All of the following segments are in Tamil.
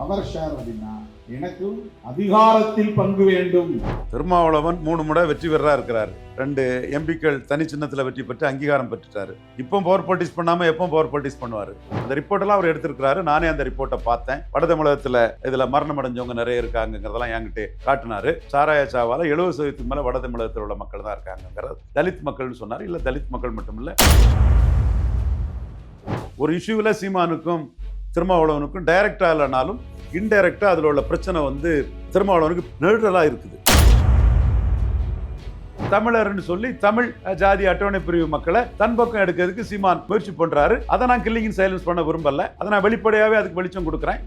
பவர் ஷேர் அப்படின்னா எனக்கும் அதிகாரத்தில் பங்கு வேண்டும். திருமாவளவன் மூணு முறை வெற்றி பெறா இருக்கிறார். ரெண்டு எம்பிக்கள் தனி சின்னத்தில் வெற்றி பெற்று அங்கீகாரம் பெற்றுட்டாரு. இப்போ பவர் பாலிட்டிக்ஸ் பண்ணாம எப்போ பவர் பாலிட்டிக்ஸ் பண்ணுவார். அந்த ரிப்போர்ட்டெல்லாம் அவர் எடுத்திருக்கிறாரு. நானே அந்த ரிப்போர்ட்டை பார்த்தேன். வட தமிழகத்தில் இதில் மரணம் அடைஞ்சவங்க நிறைய இருக்காங்கிறதெல்லாம் என்கிட்ட காட்டினாரு. சாராய சாவால எழுபது சதவீதத்துக்கு மேலே வட தமிழகத்தில் உள்ள மக்கள் தான் இருக்காங்கிறது தலித் மக்கள்னு சொன்னார். இல்லை தலித் மக்கள் மட்டும் இல்லை ஒரு இஷ்யூவில் சீமானுக்கும் திருமாவளவனுக்கும் டைரக்டா இல்லைனாலும் இன்டைரக்டா அதில் உள்ள பிரச்சனை வந்து திருமாவளவனுக்கு நெருடலாக இருக்குது. தமிழர்னு சொல்லி தமிழ் ஜாதி அட்டவணை பிரிவு மக்களை தன் பக்கம் எடுக்கிறதுக்கு சீமான் முயற்சி பண்றாரு. அதை நான் கில்லிங் சைலன்ஸ் பண்ண விரும்பல. அதை நான் வெளிப்படையாவே அதுக்கு வெளிச்சம் கொடுக்குறேன்.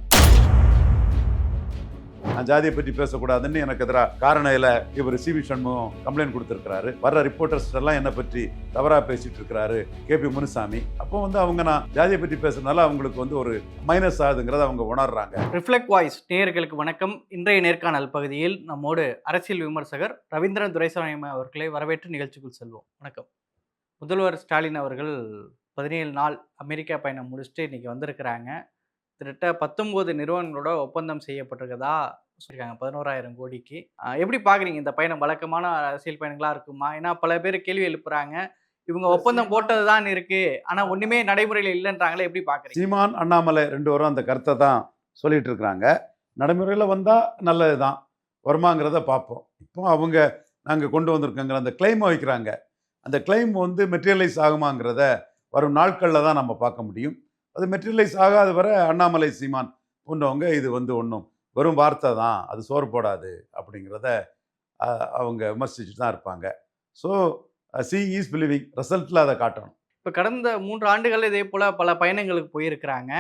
நான் ஜாதியை பற்றி பேசக்கூடாதுன்னு எனக்கு எதிராக காரணையில் இவர் சி வி சண்முகம் கம்ப்ளைண்ட் கொடுத்துருக்கிறாரு. வர்ற ரிப்போர்ட்டர்ஸ் எல்லாம் என்னை பற்றி தவறாக பேசிட்டு இருக்கிறாரு கே பி முனுசாமி. அப்போ வந்து அவங்க நான் ஜாதியை பற்றி பேசுறதுனால அவங்களுக்கு வந்து ஒரு மைனஸ் ஆகுதுங்கிறத அவங்க உணர்றாங்க. ரிஃப்ளெக்ட் வாய்ஸ் நேயர்களுக்கு வணக்கம். இன்றைய நேர்காணல் பகுதியில் நம்மோடு அரசியல் விமர்சகர் ரவீந்திரன் துரைசாமி அவர்களை வரவேற்று நிகழ்ச்சிக்குள் செல்வோம். வணக்கம். முதல்வர் ஸ்டாலின் அவர்கள் பதினேழு நாள் அமெரிக்கா பயணம் முடிச்சுட்டு இன்றைக்கி வந்திருக்கிறாங்க. கிட்டத்தட்ட பத்தொம்போது நிறுவனங்களோட ஒப்பந்தம் செய்யப்பட்டிருக்கதா? சொல்லியிருக்காங்க. பதினோராயிரம் கோடிக்கு. எப்படி பார்க்குறீங்க? இந்த பயணம் வழக்கமான அரசியல் பயணங்களாக இருக்குமா? ஏன்னா பல பேர் கேள்வி எழுப்புறாங்க. இவங்க ஒப்பந்தம் போட்டது தான் இருக்கு. ஆனால் ஒன்றுமே நடைமுறையில் இல்லைன்றாங்களே எப்படி பார்க்குறீங்க? சீமான் அண்ணாமலை ரெண்டு பேரும் அந்த கருத்தை தான் சொல்லிட்டு இருக்கிறாங்க. நடைமுறையில் வந்தால் நல்லது தான். வருமாங்கிறத பார்ப்போம். இப்போ அவங்க நாங்கள் கொண்டு வந்திருக்கோங்கிற அந்த கிளைமை வைக்கிறாங்க. அந்த கிளைம் வந்து மெட்டீரியலைஸ் ஆகுமாங்கிறத வரும் நாட்களில் தான் நம்ம பார்க்க முடியும். அது மெட்டீரியலைஸ் ஆகாத வரை அண்ணாமலை சீமான் போன்றவங்க இது வந்து ஒன்றும் வெறும் வார்த்தை தான் அது சோறு போடாது அப்படிங்கிறத அவங்க விமர்சிச்சுட்டு தான் இருப்பாங்க. ஸோ சி இஸ் பிலிவிங் ரிசல்ட்டில் அதை காட்டணும். இப்போ கடந்த மூன்று ஆண்டுகள் இதே போல பல பயணங்களுக்கு போயிருக்கிறாங்க.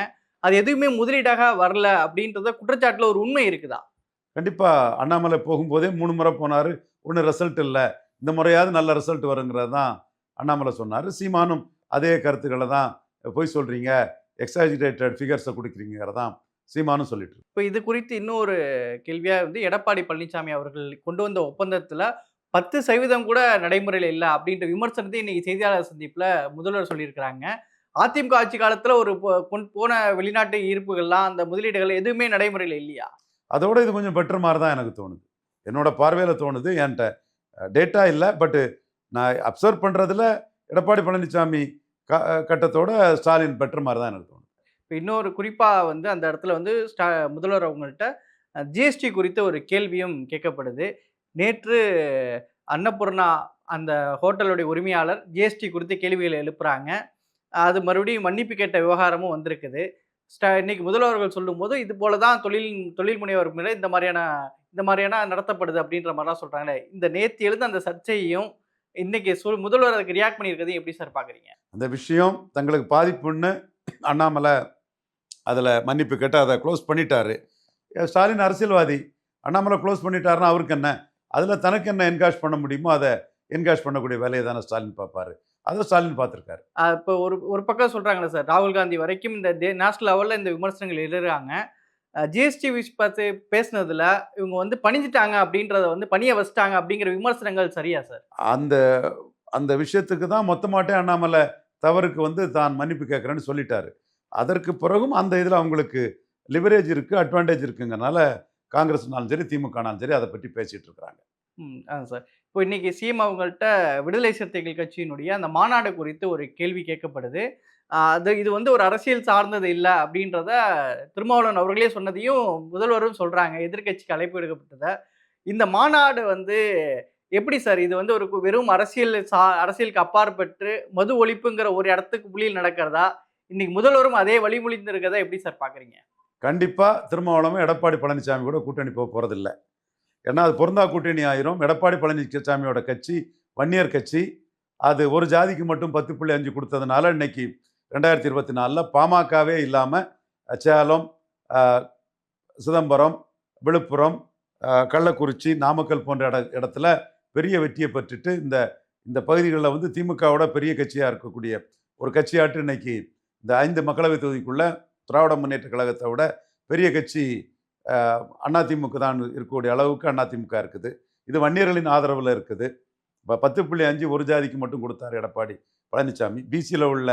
அது எதுவுமே முதலீடாக வரல அப்படின்றத குற்றச்சாட்டுல ஒரு உண்மை இருக்குதா? கண்டிப்பாக அண்ணாமலை போகும்போதே மூணு முறை போனார் ஒன்றும் ரிசல்ட் இல்லை. இந்த முறையாவது நல்ல ரிசல்ட் வருங்கிறது தான் அண்ணாமலை சொன்னார். சீமானும் அதே கருத்துக்களை தான் போய் சொல்கிறீங்க எக்ஸாஜிடேட்டட் ஃபிகர்ஸை கொடுக்குறீங்கிறதான் தான் சீமானும் சொல்லிட்டு இருக்கு. இப்போ இது குறித்து இன்னொரு கேள்வியா வந்து எடப்பாடி பழனிசாமி அவர்கள் கொண்டு வந்த ஒப்பந்தத்துல பத்து சதவீதம் கூட நடைமுறையில் இல்லை அப்படின்ற விமர்சனத்தை இன்னைக்கு செய்தியாளர் சந்திப்புல முதல்வர் சொல்லியிருக்கிறாங்க. அதிமுக ஆட்சி காலத்துல ஒரு போன வெளிநாட்டு ஈர்ப்புகள்லாம் அந்த முதலீடுகள் எதுவுமே நடைமுறையில் இல்லையா? அதோட இது கொஞ்சம் பெட்டர் மாதிரி தான் எனக்கு தோணுது. என்னோட பார்வையில் தோணுது என்கிட்ட டேட்டா இல்லை பட்டு நான் அப்சர்வ் பண்ணுறதுல எடப்பாடி பழனிசாமி க கட்டத்தோட ஸ்டாலின் பெட்டர் மாதிரி தான் எனக்கு தோணுது. இப்போ இன்னொரு குறிப்பாக வந்து அந்த இடத்துல வந்து ஸ்டா முதல்வர் அவங்கள்ட்ட ஜிஎஸ்டி குறித்த ஒரு கேள்வியும் கேட்கப்படுது. நேற்று அன்னபூர்ணா அந்த ஹோட்டலுடைய உரிமையாளர் ஜிஎஸ்டி குறித்து கேள்விகளை எழுப்புறாங்க. அது மறுபடியும் மன்னிப்பு கேட்ட விவகாரமும் வந்திருக்குது. ஸ்டா இன்னைக்கு முதல்வர்கள் சொல்லும்போது இது போல தான் தொழில் தொழில் முனைவர் மேலே இந்த மாதிரியான இந்த மாதிரியான நடத்தப்படுது அப்படின்ற மாதிரிலாம் சொல்கிறாங்களே இந்த நேற்று எழுந்த அந்த சர்ச்சையையும் இன்னைக்கு சொல் முதல்வர் அதுக்கு ரியாக்ட் பண்ணியிருக்கிறது எப்படி சார் பார்க்குறீங்க அந்த விஷயம் தங்களுக்கு பாதிப்புன்னு அண்ணாமலை அதில் மன்னிப்பு கேட்டு அதை க்ளோஸ் பண்ணிட்டாரு. ஸ்டாலின் அரசியல்வாதி அண்ணாமலை க்ளோஸ் பண்ணிட்டாருன்னா அவருக்கு என்ன? அதில் தனக்கு என்ன என்காஷ் பண்ண முடியுமோ அதை என்காஷ் பண்ணக்கூடிய வேலையை தானே ஸ்டாலின் பார்ப்பாரு. அதை ஸ்டாலின் பார்த்துருக்காரு. இப்போ ஒரு ஒரு பக்கம் சொல்றாங்களே சார் ராகுல் காந்தி வரைக்கும் இந்த தே நேஷனல் லெவலில் இந்த விமர்சனங்கள் எழுதுறாங்க. ஜிஎஸ்டி பற்றி பேசுனதுல இவங்க வந்து பணிஞ்சிட்டாங்க அப்படின்றத வந்து பணிய வச்சிட்டாங்க அப்படிங்கிற விமர்சனங்கள் சரியா சார்? அந்த அந்த விஷயத்துக்கு தான் மொத்தமாட்டே அண்ணாமலை தவறுக்கு வந்து தான் மன்னிப்பு கேட்குறேன்னு சொல்லிட்டாரு. அதற்கு பிறகும் அந்த இதில் அவங்களுக்கு லிவரேஜ் இருக்குது அட்வான்டேஜ் இருக்குங்கிறனால காங்கிரஸ்னாலும் சரி திமுகனாலும் சரி அதை பற்றி பேசிகிட்டு இருக்கிறாங்க. ம் அதான் சார். இப்போ இன்னைக்கு சிஎம் அவங்கள்ட்ட விடுதலை சிறுத்தைகள் கட்சியினுடைய அந்த மாநாடு குறித்து ஒரு கேள்வி கேட்கப்படுது. அது இது வந்து ஒரு அரசியல் சார்ந்தது இல்லை அப்படின்றத திருமாவளவன் அவர்களே சொன்னதையும் முதல்வரும் சொல்கிறாங்க எதிர்க்கட்சிக்கு அழைப்பு விடுக்கப்பட்டதை. இந்த மாநாடு வந்து எப்படி சார்? இது வந்து ஒரு வெறும் அரசியல் சா அரசியலுக்கு அப்பாற்பட்டு மது ஒழிப்புங்கிற ஒரு இடத்துக்கு புள்ளியில் நடக்கிறதா? இன்னைக்கு முதல்வரும் அதே வழிமொழிந்து இருக்கதை எப்படி சார் பார்க்குறீங்க கண்டிப்பாக திருமாவளவன் எடப்பாடி பழனிசாமி கூட கூட்டணி போக போகிறதில்ல ஏன்னா அது பொருந்தா கூட்டணி ஆயிரும். எடப்பாடி பழனிசாமியோட கட்சி வன்னியர் கட்சி அது ஒரு ஜாதிக்கு மட்டும் பத்து புள்ளி அஞ்சு கொடுத்ததுனால இன்னைக்கு ரெண்டாயிரத்தி இருபத்தி நாலில் பாமகவே இல்லாமல் சேலம் சிதம்பரம் விழுப்புரம் கள்ளக்குறிச்சி நாமக்கல் போன்ற இட இடத்துல பெரிய வெற்றியை பெற்றுட்டு இந்த இந்த பகுதிகளில் வந்து திமுகவோட பெரிய கட்சியாக இருக்கக்கூடிய ஒரு கட்சியாட்டு இன்னைக்கு இந்த ஐந்து மக்களவை தொகுதிக்குள்ளே திராவிட முன்னேற்ற கழகத்தை விட பெரிய கட்சி அதிமுக தான் இருக்கக்கூடிய அளவுக்கு அதிமுக இருக்குது. இது வன்னியர்களின் ஆதரவில் இருக்குது. இப்போ பத்து புள்ளி அஞ்சு ஒரு ஜாதிக்கு மட்டும் கொடுத்தார் எடப்பாடி பழனிசாமி பிசியில் உள்ள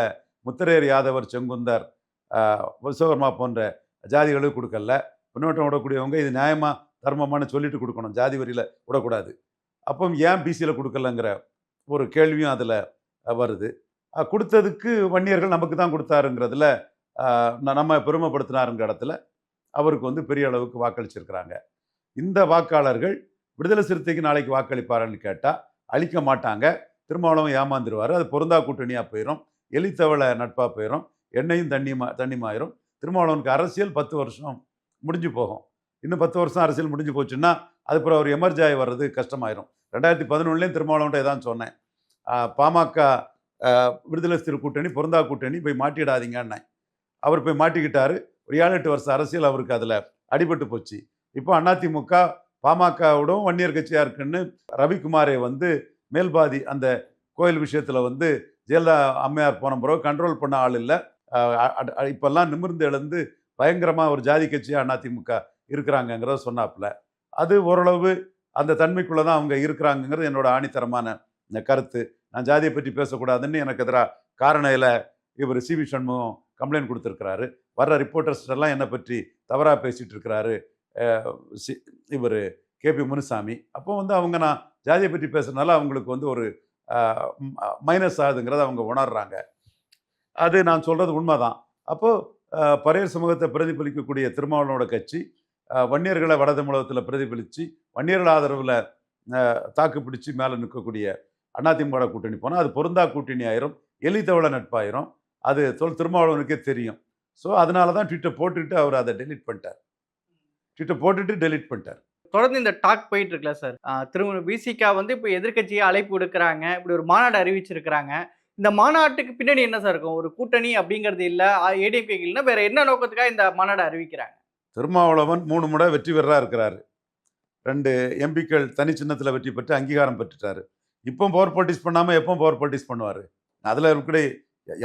முத்திரையர் யாதவர் செங்குந்தர் அஹ், விஸ்வகர்மா போன்ற ஜாதிகளுக்கு கொடுக்கல. பின்னோட்டம் விடக்கூடியவங்க இது நியாயமாக தர்மமானு சொல்லிட்டு கொடுக்கணும். ஜாதி வரியில் விடக்கூடாது. அப்போ ஏன் பிசியில் கொடுக்கலங்கிற ஒரு கேள்வியும் அதில் வருது. கொடுத்ததுக்கு வன்னியர்கள் நமக்கு தான் கொடுத்தாருங்கிறதுல நம்ம பெருமைப்படுத்தினாருங்கிற இடத்துல அவருக்கு வந்து பெரிய அளவுக்கு வாக்களிச்சிருக்கிறாங்க. இந்த வாக்காளர்கள் விடுதலை சிறுத்தைக்கு நாளைக்கு வாக்களிப்பாருன்னு கேட்டால் அழிக்க மாட்டாங்க. திருமாவளவன் ஏமாந்துருவார். அது பொருந்தா கூட்டணியாக போயிடும் எலித்தவளை நட்பாக போயிடும் எண்ணெயும் தண்ணியுமா தண்ணியுமாயிரும் திருமாவளவனுக்கு அரசியல் பத்து வருஷம் முடிஞ்சு போகும். இன்னும் பத்து வருஷம் அரசியல் முடிஞ்சு போச்சுன்னா அதுக்கப்புறம் அவர் எமர்ஜாய் வர்றது கஷ்டமாயிரும். ரெண்டாயிரத்தி பதினொன்றுலேயும் திருமாவளவன்ட்ட தான் சொன்னேன். பாமக விடுதலை சிறு கூட்டணி பொருந்தா கூட்டணி போய் மாட்டிடாதீங்கன்னு அவர் போய் மாட்டிக்கிட்டாரு. ஒரு ஏழு எட்டு வருஷம் அரசியல் அவருக்கு அதில் அடிபட்டு போச்சு. இப்போ அதிமுக பாமகவிடவும் வன்னியர் கட்சியாக இருக்குன்னு ரவிக்குமாரை வந்து மேல்பாதி அந்த கோயில் விஷயத்தில் வந்து ஜெயலலிதா அம்மையார் போன பிறகு கண்ட்ரோல் பண்ண ஆள் இல்லை. இப்போல்லாம் நிமிர்ந்து எழுந்து பயங்கரமாக ஒரு ஜாதி கட்சியாக அதிமுக இருக்கிறாங்கங்கிறத சொன்னாப்புல. அது ஓரளவு அந்த தன்மைக்குள்ளே தான் அவங்க இருக்கிறாங்கங்கிறது என்னோட ஆணித்தரமான கருத்து. நான் ஜாதியை பற்றி பேசக்கூடாதுன்னு எனக்கு எதிராக காரணையில் இவர் சி வி சண்முகம் கம்ப்ளைண்ட் கொடுத்துருக்கிறாரு. வர்ற ரிப்போர்ட்டர்ஸ் எல்லாம் என்னை பற்றி தவறாக பேசிகிட்டு இருக்கிறாரு இவர் கேபி முனுசாமி. அப்போ வந்து அவங்க நான் ஜாதியை பற்றி பேசுகிறதுனால அவங்களுக்கு வந்து ஒரு மைனஸ் ஆகுதுங்கிறத அவங்க உணர்றாங்க. அது நான் சொல்கிறது உண்மைதான். அப்போது பரையர் சமூகத்தை பிரதிபலிக்கக்கூடிய திருமாவளவனோட கட்சி வன்னியர்களை வட தமிழகத்தில் பிரதிபலித்து வன்னியர்கள் ஆதரவில் தாக்கு பிடிச்சி மேலே நிற்கக்கூடிய அதிமுக கூட்டணி போனால் அது பொருந்தா கூட்டணி ஆயிரும் எலித்தவள நட்பாயிரும் அது தொல் திருமாவளவனுக்கே தெரியும். ஸோ அதனால தான் ட்விட்டர் போட்டுட்டு அவர் அதை டெலீட் பண்ணிட்டார். ட்விட்டர் போட்டுட்டு டெலீட் பண்ணிட்டார். தொடர்ந்து இந்த டாக் போயிட்டு இருக்குல்ல சார் திரும்ப பிசிகா வந்து இப்போ எதிர்க்கட்சியை அழைப்பு விடுக்கிறாங்க இப்படி ஒரு மாநாடு அறிவிச்சிருக்கிறாங்க. இந்த மாநாட்டுக்கு பின்னாடி என்ன சார் இருக்கும்? ஒரு கூட்டணி அப்படிங்கிறது இல்லை ஏடிஎம்கே இல்லைன்னா வேற என்ன நோக்கத்துக்காக இந்த மாநாடு அறிவிக்கிறாங்க? திருமாவளவன் மூணு முறை வெற்றி பெறராக இருக்கிறாரு. ரெண்டு எம்பிக்கள் தனி சின்னத்தில் வெற்றி பெற்று அங்கீகாரம் பெற்றுட்டாரு. இப்போ பவர் பாலிட்டிக்ஸ் பண்ணாமல் எப்போ பவர் பாலிட்டிக்ஸ் பண்ணுவார். அதில் இருக்கக்கூடிய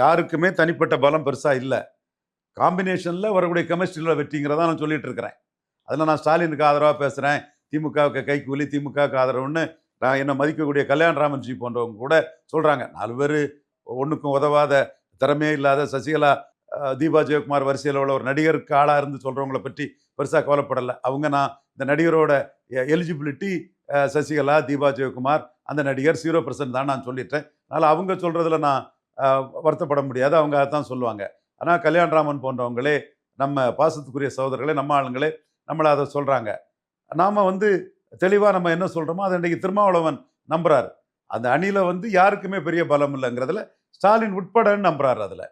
யாருக்குமே தனிப்பட்ட பலம் பெருசாக இல்லை. காம்பினேஷனில் வரக்கூடிய கெமிஸ்ட்ரியில் வெற்றிங்கிறதான் நான் சொல்லிட்டு இருக்கிறேன். அதில் நான் ஸ்டாலினுக்கு ஆதரவாக பேசுகிறேன் திமுகவுக்கு கைக்கூலி திமுகவுக்கு ஆதரவுன்னு நான் என்னை மதிக்கக்கூடிய கல்யாணராமன்ஜி போன்றவங்க கூட சொல்கிறாங்க நாலு பேர் ஒன்றுக்கும் உதவாத திறமையே இல்லாத சசிகலா தீபா ஜெயக்குமார் வரிசையில் உள்ள ஒரு நடிகருக்கு ஆளாக இருந்து சொல்கிறவங்கள பற்றி பெருசாக கவலைப்படலை. அவங்க நான் இந்த நடிகரோட எலிஜிபிலிட்டி சசிகலா தீபா ஜெயக்குமார் அந்த நடிகர் ஜீரோ பர்சன்ட் தான் நான் சொல்லிட்டேன். அதனால் அவங்க சொல்கிறதுல நான் வருத்தப்பட முடியாது. அவங்க அதான் சொல்லுவாங்க. ஆனால் கல்யாணராமன் போன்றவங்களே நம்ம பாசத்துக்குரிய சகோதரர்களே நம்ம ஆளுங்களே நம்மளை அதை சொல்கிறாங்க நாம் வந்து தெளிவாக நம்ம என்ன சொல்கிறோமோ அதை இன்றைக்கி திருமாவளவன் நம்புறாரு. அந்த அணியில் வந்து யாருக்குமே பெரிய பலம் இல்லைங்கிறதுல ஸ்டாலின் உட்படன்னு நம்புறாரு அதில்.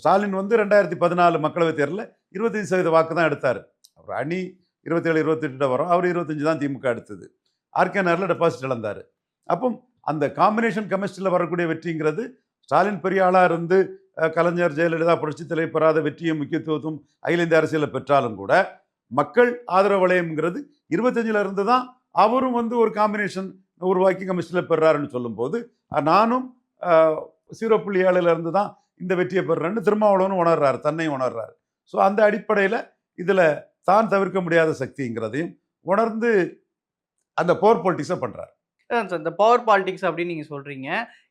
ஸ்டாலின் வந்து ரெண்டாயிரத்தி பதினாலு மக்களவைத் தேர்தலில் இருபத்தஞ்சு சதவீத வாக்கு தான் எடுத்தார். அவர் அணி இருபத்தேழு இருபத்தெட்டு வரும். அவர் இருபத்தஞ்சு தான் திமுக எடுத்தது. ஆர்கே நகரில் டெபாசிட் இழந்தார். அப்போ அந்த காம்பினேஷன் கெமிஸ்ட்ரியில் வரக்கூடிய வெற்றிங்கிறது ஸ்டாலின் பெரிய ஆளாக இருந்து கலைஞர் ஜெயலலிதா புரட்சி தலை பெறாத வெற்றியும் முக்கியத்துவத்தும் அகில இந்திய அரசியலில் பெற்றாலும் கூட மக்கள் ஆதரவு வளையம்ங்கிறது இருபத்தஞ்சில் இருந்து தான் அவரும் வந்து ஒரு காம்பினேஷன் உருவாக்கி கமிஷனில் பெறாருன்னு சொல்லும்போது நானும் சீரோ புள்ளி ஏழுலேருந்து தான் இந்த வெற்றியை பெறுறேன்னு திருமாவளவனும் உணர்றாரு தன்னையும் உணர்றாரு. ஸோ அந்த அடிப்படையில் இதில் தான் தவிர்க்க முடியாத சக்திங்கிறதையும் உணர்ந்து அந்த போர் பொலிட்டிக்ஸை பண்ணுறாரு இந்த பவர் பாலிடிக்ஸ் அப்படின்னு நீங்க சொல்றீங்க.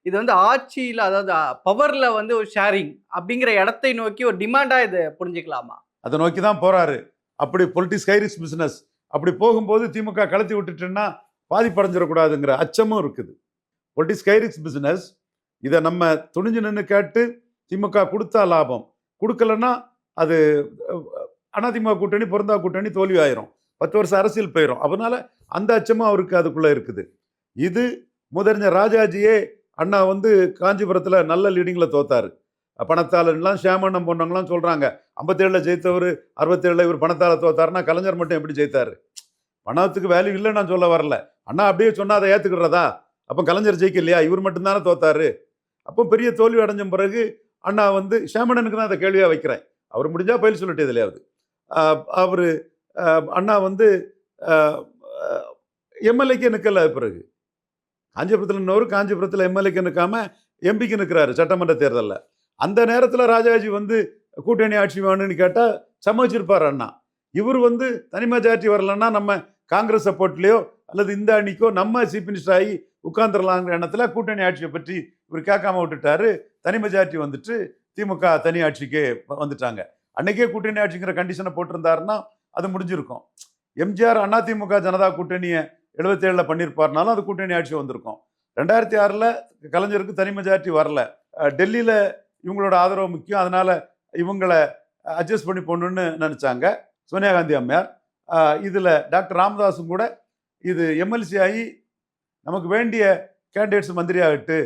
இது வந்து ஆட்சியில் அதாவது பவர்ல வந்து ஒரு ஷேரிங் அப்படிங்கிற இடத்தை நோக்கி ஒரு டிமாண்டா இது புரிஞ்சுக்கலாமா? அதை நோக்கி தான் போறாரு. அப்படி பொலிட்டிக்ஸ் கைரிஸ் பிஸ்னஸ் அப்படி போகும்போது திமுக கலத்தி விட்டுட்டுன்னா பாதிப்படைஞ்சிடக்கூடாதுங்கிற அச்சமும் இருக்குது. பொலிட்டிக்ஸ் கைரிஸ் பிஸ்னஸ் இதை நம்ம துணிஞ்சு நின்று கேட்டு திமுக கொடுத்தா லாபம். கொடுக்கலன்னா அது அதிமுக கூட்டணி பொருந்தா கூட்டணி தோல்வி ஆயிரும். பத்து வருஷம் அரசியல் போயிடும் அதனால அந்த அச்சமும் அவருக்கு அதுக்குள்ளே இருக்குது. இது முதறிஞ்ச ராஜாஜியே அண்ணா வந்து காஞ்சிபுரத்தில் நல்ல லீடிங்கில் தோத்தார். பணத்தாளன்லாம் ஷியாமண்ணம் போனவங்களாம் சொல்கிறாங்க ஐம்பத்தேழில் ஜெயித்தவர் அறுபத்தேழில் இவர் பணத்தால் தோத்தாருன்னா கலைஞர் மட்டும் எப்படி ஜெயித்தார்? பணத்துக்கு வேல்யூ இல்லை நான் சொல்ல வரல. அண்ணா அப்படியே சொன்னால் அதை ஏற்றுக்கிறதா அப்போ கலைஞர் ஜெயிக்கலையா? இவர் மட்டும்தானே தோத்தாரு? அப்போ பெரிய தோல்வி அடைஞ்ச பிறகு அண்ணா வந்து ஷியாமணனுக்கு தான் அதை கேள்வியாக வைக்கிறேன். அவர் முடிஞ்சால் பயில் சொல்லிட்டு எதுலையாவது. அவர் அண்ணா வந்து எம்எல்ஏக்கு நிற்கல பிறகு. காஞ்சிபுரத்தில் இன்னொரு காஞ்சிபுரத்தில் எம்எல்ஏக்கு நிற்காம எம்பிக்கு நிற்கிறாரு சட்டமன்ற தேர்தலில். அந்த நேரத்தில் ராஜாஜி வந்து கூட்டணி ஆட்சி வேணும்னு கேட்டால் சமைச்சிருப்பார் அண்ணா. இவர் வந்து தனி மெஜாரிட்டி வரலன்னா நம்ம காங்கிரஸ் சப்போர்ட்லேயோ அல்லது இந்த அணிக்கோ நம்ம சீஃப் மினிஸ்டர் ஆகி உட்கார்ந்துடலாங்கிற எண்ணத்தில் கூட்டணி ஆட்சியை பற்றி இவர் கேட்காம விட்டுட்டாரு. தனி மெஜாரிட்டி வந்துட்டு திமுக தனி ஆட்சிக்கு வந்துட்டாங்க. அன்னைக்கே கூட்டணி ஆட்சிங்கிற கண்டிஷனை போட்டிருந்தாருன்னா அது முடிஞ்சிருக்கும். எம்ஜிஆர் அதிமுக ஜனதா கூட்டணியை எழுபத்தேழில் பண்ணியிருப்பாருனாலும் அது கூட்டணி ஆட்சி வந்திருக்கும். ரெண்டாயிரத்தி ஆறில் கலைஞருக்கு தனி மெஜாரிட்டி வரல. டெல்லியில் இவங்களோட ஆதரவு முக்கியம். அதனால் இவங்களை அட்ஜஸ்ட் பண்ணி போடணுன்னு நினச்சாங்க சோனியா காந்தி அம்மையார். இதில் டாக்டர் ராமதாஸும் கூட இது எம்எல்சி ஆகி நமக்கு வேண்டிய கேண்டிடேட்ஸ் மந்திரியாகட்டு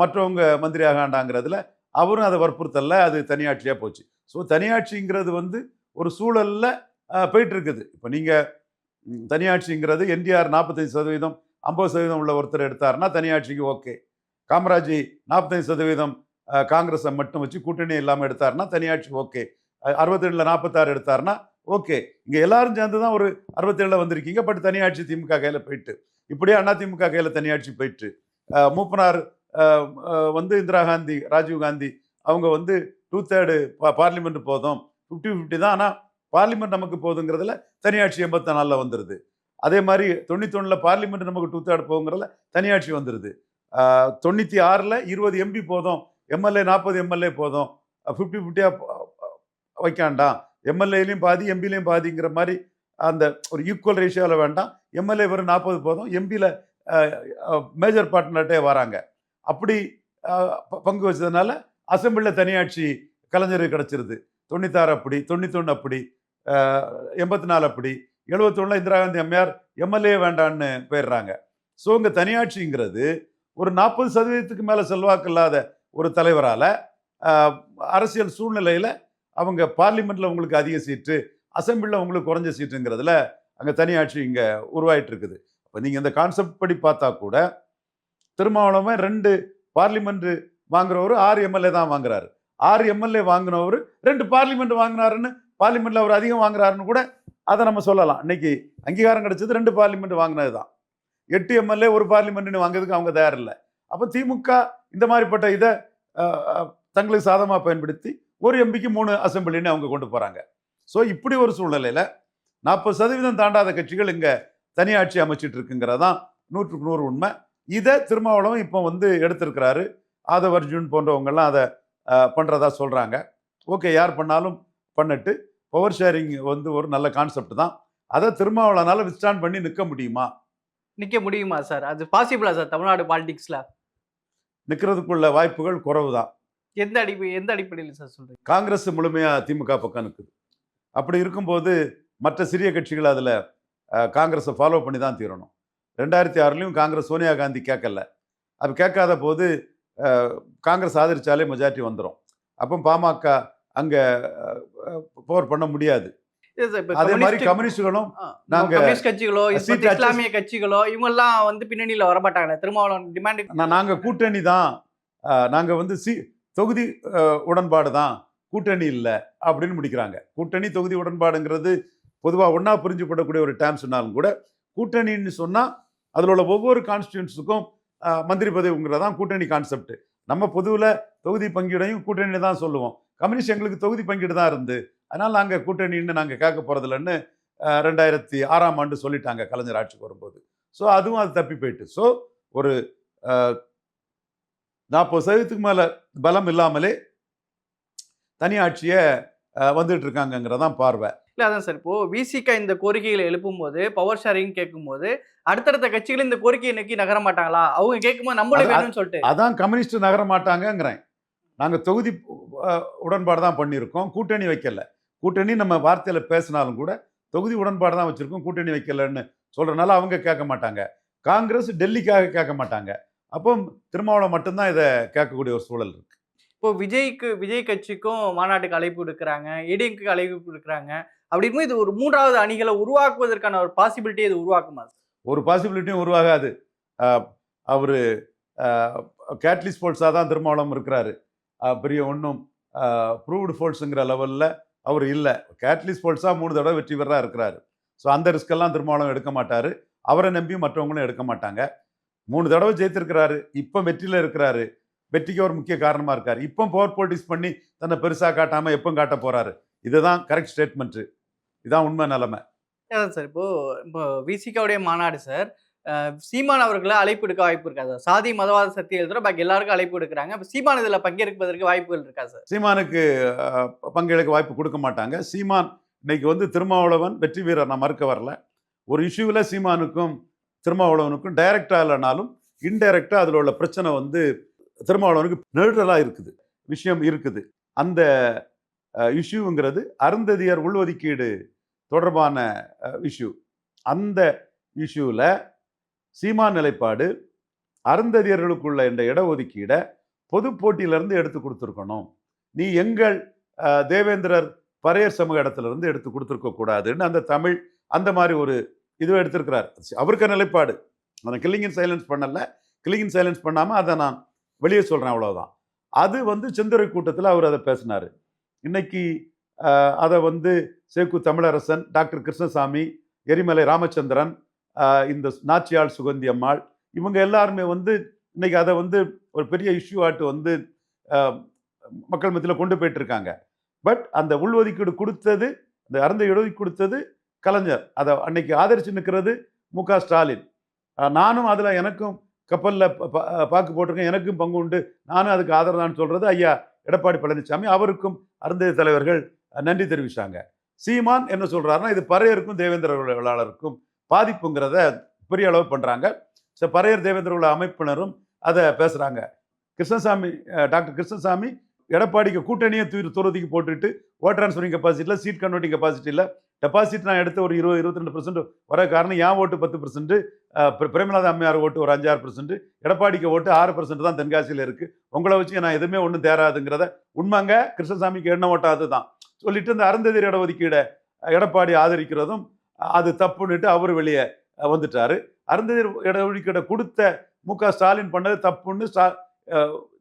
மற்றவங்க மந்திரியாக ஆகாண்டாங்கிறதுல அவரும் அதை வற்புறுத்தல. அது தனியாட்சியாக போச்சு. ஸோ தனியாட்சிங்கிறது வந்து ஒரு சூழலில் போயிட்டுருக்குது. இப்போ நீங்கள் தனியாட்சிங்கிறது என்டிஆர் நாற்பத்தஞ்சு சதவீதம் ஐம்பது சதவீதம் உள்ள ஒருத்தர் எடுத்தாருன்னா தனியாட்சிக்கு ஓகே. காமராஜி நாற்பத்தஞ்சு சதவீதம் காங்கிரஸை மட்டும் வச்சு கூட்டணி இல்லாமல் எடுத்தாருன்னா தனியாட்சி ஓகே. அறுபத்தேழில் நாற்பத்தாறு எடுத்தாருன்னா ஓகே. இங்கே எல்லாரும் சேர்ந்து தான் ஒரு அறுபத்தேழில் வந்திருக்கீங்க பட் தனியாட்சி திமுக கையில் போயிட்டு. இப்படியே அண்ணா திமுக கையில் தனியாட்சி போயிட்டு. மூப்பனார் வந்து இந்திரா காந்தி ராஜீவ் காந்தி அவங்க வந்து டூ தேர்டு பா பார்லிமெண்ட் போதும். ஃபிஃப்டி ஃபிஃப்டி தான். ஆனால் பார்லிமெண்ட் நமக்கு போகுதுங்கிறதுல தனியாட்சி எண்பத்தி நாலில் வந்துடுது அதே மாதிரி தொண்ணூத்தொன்னில் பார்லிமெண்ட் நமக்கு டூ தேர்ட் போகுங்கிறதுல தனியாட்சி வந்துடுது தொண்ணூற்றி ஆறில் இருபது எம்பி போதும். எம்எல்ஏ நாற்பது எம்எல்ஏ போதும். ஃபிஃப்டி ஃபிஃப்டியாக வைக்காண்டாம். எம்எல்ஏலையும் பாதி எம்பிலையும் பாதிங்கிற மாதிரி அந்த ஒரு ஈக்குவல் ரேஷியோவில் வேண்டாம். எம்எல்ஏ வெறும் நாற்பது போதும். எம்பியில் மேஜர் பார்ட்னர்கிட்டே வராங்க. அப்படி பங்கு வச்சதுனால அசெம்பிளியில் தனியாட்சி கலைஞருக்கு கிடச்சிருது. தொண்ணூத்தாறு அப்படி தொண்ணூத்தொன்று அப்படி எண்பத்தி நாலு அப்படி. எழுபத்தொன்னில் இந்திரா காந்தி எம்ஆர் எம்எல்ஏ வேண்டான்னு போயிடுறாங்க. ஸோ இங்கே தனியாட்சிங்கிறது ஒரு நாற்பது சதவீதத்துக்கு மேலே செல்வாக்கு இல்லாத ஒரு தலைவரால் அரசியல் சூழ்நிலையில் அவங்க பார்லிமெண்ட்டில் உங்களுக்கு அதிக சீட்டு அசெம்பிளியில் உங்களுக்கு குறைஞ்ச சீட்டுங்கிறதுல அங்கே தனியாட்சி இங்கே உருவாயிட்டு இருக்குது இப்போ நீங்கள் இந்த கான்செப்ட் படி பார்த்தா கூட திருமாவளவன் ரெண்டு பார்லிமெண்ட்டு வாங்குறவர் ஆறு எம்எல்ஏ தான் வாங்குறாரு. ஆறு எம்எல்ஏ வாங்கினவர் ரெண்டு பார்லிமெண்ட் வாங்கினாருன்னு பார்லிமெண்ட்ல அவர் அதிகம் வாங்குறாருன்னு கூட அதை நம்ம சொல்லலாம். இன்னைக்கு அங்கீகாரம் கிடைச்சது ரெண்டு பார்லிமெண்ட் வாங்கினது தான் எட்டு எம்எல்ஏ ஒரு பார்லிமெண்ட்னு வாங்குறதுக்கு அவங்க தயாரில்லை. அப்போ திமுக இந்த மாதிரிப்பட்ட இதை தங்களுக்கு சாதமாக பயன்படுத்தி ஒரு எம்பிக்கு மூணு அசம்பிளின்னு அவங்க கொண்டு போகிறாங்க ஸோ இப்படி ஒரு சூழ்நிலையில் நாற்பது சதவீதம் தாண்டாத கட்சிகள் இங்கே தனியாட்சி அமைச்சிட்டு இருக்குங்கிறதான் நூற்றுக்கு நூறு உண்மை. இதை திருமாவளவன் இப்போ வந்து எடுத்திருக்கிறாரு. ஆதவர்ஜுன் போன்றவங்கள்லாம் போன்றவங்கெல்லாம் அதை பண்ணுறதா சொல்கிறாங்க ஓகே யார் பண்ணாலும் பண்ணட்டு பவர் ஷேரிங் வந்து ஒரு நல்ல கான்செப்ட் தான். அதை திருமாவளவனால விஸ்டாண்ட் பண்ணி நிற்க முடியுமா? நிக்க முடியுமா சார் அது பாசிபிளா சார் தமிழ்நாடு பாலிடிக்ஸ்ல நிற்கிறதுக்குள்ள வாய்ப்புகள் குறைவு தான் எந்த அடிப்படை எந்த அடிப்படையில் சார் சொல்றீங்க? காங்கிரஸ் முழுமையா திமுக பக்கம் நிற்குது அப்படி இருக்கும்போது மற்ற சிறிய கட்சிகள் அதில் காங்கிரஸை ஃபாலோ பண்ணி தான் தீரணும். ரெண்டாயிரத்தி ஆறுலையும் காங்கிரஸ் சோனியா காந்தி கேட்கல. அது கேட்காத போது காங்கிரஸ் ஆதரிச்சாலே மெஜாரிட்டி வந்துடும் அப்போ பாமக அங்கே போர் பண்ண முடியாது. அதே மாதிரி கம்யூனிஸ்ட் கம்யூனிஸ்டுகளும் நாங்க கம்யூனிஸ்ட் கட்சிகளோ இஸ்லாமிய கட்சிகளோ இவங்க எல்லாம் வந்து பின்னணியில வரமாட்டாங்க திருமாவளவன் டிமாண்ட் நான் நாங்கள் கூட்டணி தான். நாங்கள் வந்து சி தொகுதி உடன்பாடு தான். கூட்டணி இல்லை அப்படின்னு முடிக்கிறாங்க. கூட்டணி தொகுதி உடன்பாடுங்கிறது பொதுவாக ஒன்றா புரிஞ்சுப்படக்கூடிய ஒரு டேம் சொன்னாலும் கூட கூட்டணின்னு சொன்னால் அதில் உள்ள ஒவ்வொரு கான்ஸ்டியூன்ஸுக்கும் மந்திரி பதவிங்கிறது தான் கூட்டணி கான்செப்ட் நம்ம பொதுவில் தொகுதி பங்கீடையும் கூட்டணி தான் சொல்லுவோம். கம்யூனிஸ்ட் எங்களுக்கு தொகுதி பங்கீடு தான் இருந்து. அதனால் நாங்கள் கூட்டணின்னு நாங்கள் கேட்க போகிறதில்லன்னு ரெண்டாயிரத்தி ஆறாம் ஆண்டு சொல்லிட்டாங்க கலைஞர் ஆட்சிக்கு வரும்போது. ஸோ அதுவும் அது தப்பி போயிட்டு. ஸோ ஒரு நாற்பது சதவீதத்துக்கு மேலே பலம் இல்லாமலே தனி ஆட்சியை வந்துட்டு இருக்காங்கங்கிறதான் பார்வை. இல்ல அதான் சார். இப்போ விசிக இந்த கோரிக்கைகளை எழுப்பும் போது பவர் ஷேரிங் கேட்கும்போது அடுத்தடுத்த கட்சிகள் இந்த கோரிக்கையை நோக்கி நகர மாட்டாங்களா? அவங்க கேட்கும்போது நம்மளே வேணும்னு சொல்லிட்டு. அதான் கம்யூனிஸ்ட் நகர மாட்டாங்கங்கிறேன். நாங்கள் தொகுதி உடன்பாடு தான் பண்ணியிருக்கோம். கூட்டணி வைக்கல. கூட்டணி நம்ம வார்த்தையில் பேசினாலும் கூட தொகுதி உடன்பாடு தான் வச்சுருக்கோம். கூட்டணி வைக்கலன்னு சொல்கிறனால அவங்க கேட்க மாட்டாங்க. காங்கிரஸ் டெல்லிக்காக கேட்க மாட்டாங்க. அப்போ திருமாவளவன் மட்டும்தான் இதை கேட்கக்கூடிய ஒரு சூழல் இருக்கு. இப்போ விஜய்க்கு விஜய் கட்சிக்கும் மாநாட்டுக்கு அழைப்பு விடுக்கிறாங்க. ஏடிஎம்க்கு அழைப்பு விடுக்கிறாங்க. அப்படி இருக்கும்போது இது ஒரு மூன்றாவது அணிகளை உருவாக்குவதற்கான ஒரு பாசிபிலிட்டி இது உருவாக்குமா? ஒரு பாசிபிலிட்டியும் உருவாகாது. அவர் கேட்லிஸ் ஃபோல்ஸாக தான் திருமாவளம் இருக்கிறாரு. பெரிய ஒன்றும் ப்ரூவ்டு ஃபோல்ஸுங்கிற லெவலில் அவர் இல்லை. கேட்லிஸ் ஃபோல்ஸாக மூணு தடவை வெற்றி பெறாக இருக்கிறாரு. ஸோ அந்த ரிஸ்கெல்லாம் திருமாவளவன் எடுக்க மாட்டார். அவரை நம்பி மற்றவங்களும் எடுக்க மாட்டாங்க. மூணு தடவை ஜெயித்திருக்கிறாரு. இப்போ வெற்றியில் இருக்கிறாரு. வெற்றிக்கு ஒரு முக்கிய காரணமாக இருக்கார். இப்போ பவர் போலிட்டிக்ஸ் பண்ணி தன்னை பெருசாக காட்டாமல் எப்போ காட்ட போகிறாரு இதுதான் கரெக்ட் ஸ்டேட்மெண்ட்டு இதுதான் உண்மை நிலமை. அதான் சார். இப்போ இப்போ விசிகாவுடைய மாநாடு சார். சீமான் அவர்களை அழைப்பு எடுக்க வாய்ப்பு இருக்கா சார் சாதி மதவாத சக்தி எழுதுற பாக்கி எல்லாருக்கும் அழைப்பு எடுக்கிறாங்க. அப்ப சீமான் இதில் பங்கேற்பதற்கு வாய்ப்புகள் இருக்கா சார்? சீமானுக்கு பங்கெடுக்க வாய்ப்பு கொடுக்க மாட்டாங்க. சீமான் இன்னைக்கு வந்து திருமாவளவன் வெற்றி வீரர். நான் மறுக்க வரல. ஒரு இஷ்யூவில் சீமானுக்கும் திருமாவளவனுக்கும் டைரக்டாக இல்லைனாலும் இன்டைரக்டாக அதில் உள்ள பிரச்சனை வந்து திருமாவளவனுக்கு நிழலாக இருக்குது. விஷயம் இருக்குது. அந்த இஷ்யூங்கிறது அருந்ததியர் உள்ஒதுக்கீடு தொடர்பான இஷ்யூ அந்த இஷ்யூவில் சீமான் நிலைப்பாடு அருந்ததியர்களுக்குள்ள இந்த இடஒதுக்கீடை பொது போட்டியிலிருந்து எடுத்து கொடுத்துருக்கணும். நீ எங்கள் தேவேந்திரர் பரையர் சமூக இடத்துலேருந்து எடுத்து கொடுத்துருக்க கூடாதுன்னு அந்த தமிழ் அந்த மாதிரி ஒரு இதுவை எடுத்திருக்கிறார். அவருக்கு நிலைப்பாடு. நான் கில்லிங்கின் சைலன்ஸ் பண்ணலை. கில்லிங்கின் சைலன்ஸ் பண்ணாமல் அதை நான் வெளியே சொல்கிறேன் அவ்வளோதான் அது வந்து செந்துறை கூட்டத்தில் அவர் அதை பேசினார். இன்னைக்கு அதை வந்து சேக்கு தமிழரசன் டாக்டர் கிருஷ்ணசாமி எரிமலை ராமச்சந்திரன் இந்த நாச்சியாள் சுகந்தி அம்மாள் இவங்க எல்லாருமே வந்து இன்னைக்கு அதை வந்து ஒரு பெரிய இஷ்யூ ஆட்டு வந்து மக்கள் மத்தியில் கொண்டு போயிட்டு இருக்காங்க பட் அந்த உள்ஒதுக்கீடு கொடுத்தது அந்த அறந்த இடஒதுக்கீடு கொடுத்தது கலைஞர். அதை அன்னைக்கு ஆதரிச்சு நிற்கிறது மு க ஸ்டாலின். நானும் அதில் எனக்கும் கப்பலில் பாக்கு போட்டிருக்கேன். எனக்கும் பங்கு உண்டு. நானும் அதுக்கு ஆதரவான்னு சொல்கிறது ஐயா எடப்பாடி பழனிசாமி அவருக்கும் அருந்ததி தலைவர்கள் நன்றி தெரிவிச்சாங்க. சீமான் என்ன சொல்கிறாருன்னா இது பறையருக்கும் தேவேந்திர வேளாளருக்கும் பாதிப்புங்கிறத பெரிய அளவு பண்ணுறாங்க ஸோ பறையர் தேவேந்திர உள்ள அமைப்பினரும் அதை பேசுகிறாங்க கிருஷ்ணசாமி டாக்டர் கிருஷ்ணசாமி எடப்பாடிக்கு கூட்டணியை தூர் தூரத்துக்கு போட்டுட்டு ஓட் ட்ரான்ஸ்ஃபரிங் கெப்பாசிட்டியில் சீட் கன்வெர்ட்டிங் கெப்பாசிட்டியில் டெபாசிட் நான் எடுத்து ஒரு இருபது இருபத்தி ரெண்டு பர்சன்ட் வர காரணம் என் ஓட்டு பத்து பர்சன்ட் பிரேமநாத அம்மையார் ஓட்டு ஒரு அஞ்சாறு பர்சன்ட் எடப்பாடிக்கு ஓட்டு ஆறு பர்சன்ட் தான் தென்காசியில் இருக்குது உங்களை வச்சு நான் எதுவுமே ஒன்றும் தேராதுங்கிறத உண்மைங்க. கிருஷ்ணசாமிக்கு எண்ண ஓட்டாது தான் சொல்லிட்டு இந்த அருந்ததிர் இடஒதுக்கீடை அஹ், எடப்பாடி ஆதரிக்கிறதும் அது தப்புன்னுட்டு அவர் வெளியே வந்துட்டார் வந்துட்டாரு. அருந்ததிர் இடஒதுக்கீடை கொடுத்த மு க ஸ்டாலின் பண்ணது தப்புன்னு ஸ்டா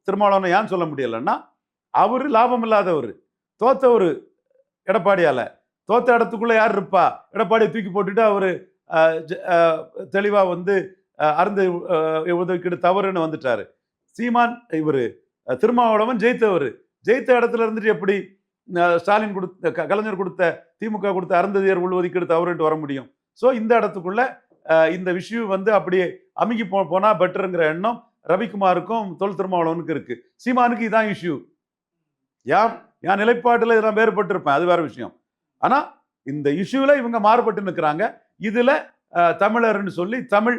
திருமாவளவனை ஏன் சொல்ல முடியலைன்னா அவர் லாபம் இல்லாதவர். தோத்தவர் எடப்பாடியால். தோத்த இடத்துக்குள்ளே யார் இருப்பா? எடப்பாடியை தூக்கி போட்டுட்டு அவர் தெளிவாக வந்து அருந்த அஹ், ஒதுக்கீடு தவறுன்னு வந்துட்டாரு. சீமான் இவர் திருமாவளவன் ஜெயித்தவர். ஜெயித்த இடத்துல இருந்துட்டு எப்படி ஸ்டாலின் கொடுத்த க- கலைஞர் கொடுத்த திமுக கொடுத்த அருந்ததியர் உள்ஒதுக்கீடு தவறுட்டு வர முடியும். ஸோ இந்த இடத்துக்குள்ள இந்த விஷயம் வந்து அப்படியே அமுகி போ போனால் பெட்டருங்கிற எண்ணம் ரவிக்குமாருக்கும் தொல் திருமாவளவனுக்கு இருக்கு. சீமானுக்கு இதான் இஷ்யூ யார்? என் நிலைப்பாட்டில் இதெல்லாம் வேறுபட்டிருப்பேன். அது வேற விஷயம். ஆனால் இந்த இஷ்யூவில் இவங்க மாறுபட்டு நிற்கிறாங்க இதில் தமிழர்னு சொல்லி தமிழ்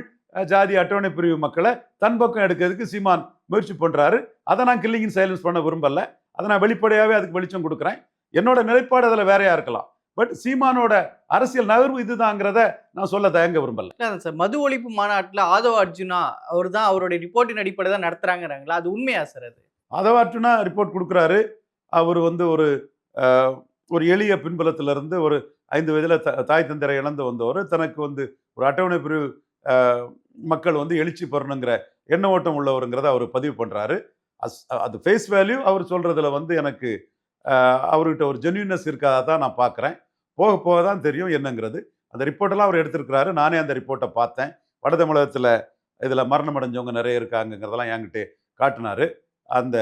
ஜாதி அட்டவணை பிரிவு மக்களை தன் பக்கம் எடுக்கிறதுக்கு சீமான் முயற்சி பண்ணுறாரு அதை நான் கில்லிங்கின் சைலன்ஸ் பண்ண விரும்பல. அதை நான் வெளிப்படையாவே அதுக்கு வெளிச்சம் கொடுக்குறேன். என்னோட நிலைப்பாடு அதில் வேறையா இருக்கலாம். பட் சீமானோட அரசியல் நகர்வு இதுதாங்கிறத நான் சொல்ல தயங்க விரும்பல. இல்ல சார் மது ஒழிப்பு மாநாட்டில் ஆதவ அர்ஜுனா அவர் தான் அவருடைய ரிப்போர்ட்டின் அடிப்படை தான் நடத்துறாங்கிறாங்களா? அது உண்மையா சார் அது? அதவாட்டுனா ரிப்போர்ட் கொடுக்குறாரு. அவர் வந்து ஒரு ஒரு எளிய பின்புலத்துல இருந்து ஒரு ஐந்து வயதில் த தாய் தந்தரை இழந்து வந்தவர். தனக்கு வந்து ஒரு அட்டவணை பிரிவு மக்கள் வந்து எழுச்சி பெறணுங்கிற எண்ண ஓட்டம் உள்ளவருங்கிறத அவர் பதிவு பண்ணுறாரு அது ஃபேஸ் வேல்யூ அவர் சொல்கிறதுல வந்து எனக்கு அவர்கிட்ட ஒரு ஜென்யூனஸ் இருக்காதா தான் நான் பார்க்குறேன் போக போக தான் தெரியும் என்னங்கிறது. அந்த ரிப்போர்ட்டெல்லாம் அவர் எடுத்திருக்கிறாரு. நானே அந்த ரிப்போர்ட்டை பார்த்தேன். வட தமிழகத்தில் இதில் மரணம் அடைஞ்சவங்க நிறைய இருக்காங்கங்கிறதெல்லாம் என்கிட்ட காட்டினாரு. அந்த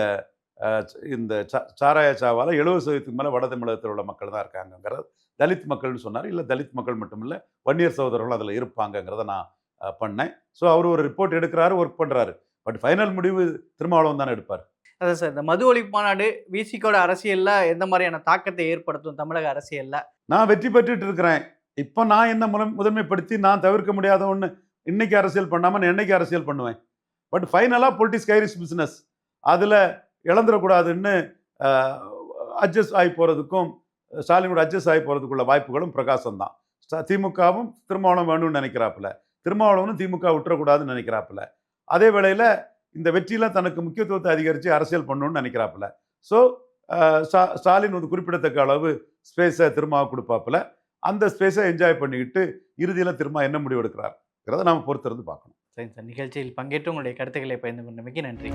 இந்த சா- சாராய சாவால் எழுபது சதவீதத்துக்கு மேலே வட தமிழகத்தில் உள்ள மக்கள் தான் இருக்காங்கங்கிறது தலித் மக்கள்னு சொன்னார். இல்லை தலித் மக்கள் மட்டும் இல்லை வன்னியர் சகோதரர்கள் அதில் இருப்பாங்கங்கிறத நான் பண்ணேன். ஸோ அவர் ஒரு ரிப்போர்ட் எடுக்கிறாரு ஒர்க் பண்ணுறாரு பட் ஃபைனல் முடிவு திருமாவளவன் தானே எடுப்பார். அதான் சார் இந்த மது ஒழிப்பு மாநாடு விசிகோட அரசியல்ல எந்த மாதிரியான தாக்கத்தை ஏற்படுத்தும் தமிழக அரசியல்ல? நான் வெற்றி பெற்றுட்டு இருக்கிறேன். இப்போ நான் என்ன முதன் முதன்மைப்படுத்தி நான் தவிர்க்க முடியாத ஒன்று இன்னைக்கு அரசியல் பண்ணாமல் நான் என்னைக்கு அரசியல் பண்ணுவேன்? பட் ஃபைனலாக பொலிட்டிக்ஸ் கைரிஸ் பிஸ்னஸ் அதில் இழந்துடக்கூடாதுன்னு அட்ஜஸ்ட் ஆகி போகிறதுக்கும் ஸ்டாலினோட அட்ஜஸ்ட் ஆகி போகிறதுக்குள்ள வாய்ப்புகளும் பிரகாசம் தான் திமுகவும் திருமாவளவன் வேணும்னு நினைக்கிறாப்புல. திருமாவளவனும் திமுக விட்டுறக்கூடாதுன்னு நினைக்கிறாப்புல. அதே வேளையில் இந்த வெற்றியில தனக்கு முக்கியத்துவத்தை அதிகரித்து அரசியல் பண்ணணும்னு நினைக்கிறாப்புல. ஸோ ஸ்டாலின் ஒரு குறிப்பிடத்தக்க அளவு ஸ்பேஸை திரும்ப கொடுப்பாப்புல. அந்த ஸ்பேஸை என்ஜாய் பண்ணிக்கிட்டு இறுதியில் திரும்ப என்ன முடிவு எடுக்கிறாருங்கிறத நாம் பொறுத்திருந்து பார்க்கணும். சரிங்க சார். நிகழ்ச்சியில் பங்கேற்று உங்களுடைய கருத்துக்களை பகிர்ந்து கொண்டமைக்கு நன்றி.